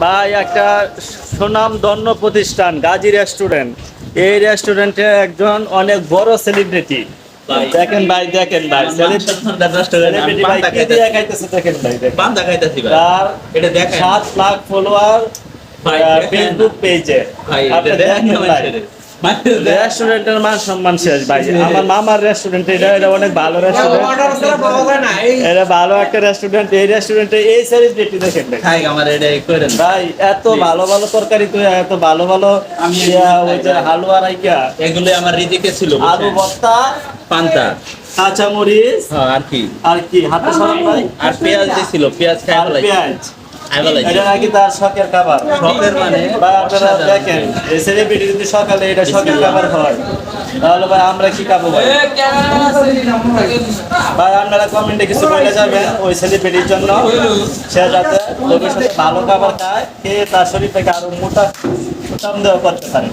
ভাই একটা সুনাম ধন্য প্রতিষ্ঠান গাজী রেস্টুরেন্ট এই রেস্টুরেন্টে একজন অনেক বড় সেলিব্রিটি দেখেন ভাই দেখেন ভাই সেলিব্রিটি ভাই কি দিয়ে খাইতেছে দেখেন ভাই দেখেন পান্তা খাইতেছি ভাই তার এটা দেখেন সাত লাখ ফলোয়ার। ফেসবুক পেজে। রেস্টুরেন্টের মান সম্মান শেষ ভাই আমার মামার রেস্টুরেন্ট এটা এটা অনেক ভালো রেস্টুরেন্ট এটা ভালো একটা রেস্টুরেন্ট এই রেস্টুরেন্টে এই সেলিব্রিটি দেখেন ভাই। আমার এটা করেন ভাই এত ভালো ভালো তরকারি তো এত ভালো ভালো আমি ওই যে হালুয়া রাইকা এগুলো আমার রিদিকে ছিল আলু বস্তা পান্তা। কাঁচা মরিচ হ্যাঁ আর কি? আর কি? হাতে সরান ভাই। আর পেঁয়াজ দিছিল পেঁয়াজ খাই পেঁয়াজ। এটা নাকি তার শখের খাবার। শখের মানে? ভাই আপনারা দেখেন এই সেলিব্রিটি যদি সকালে এটা শখের খাবার হয় তাহলে ভাই আমরা কি খাব ভাই? ভাই আপনারা কমেন্টে কিছু বলে যাবেন ওই সেলিব্রিটির জন্য। সে যাতে ভবিষ্যতে ভালো খাবার খায় খেয়ে তার শরীর থেকে আরও মোটা দেওয়া করতে পারে।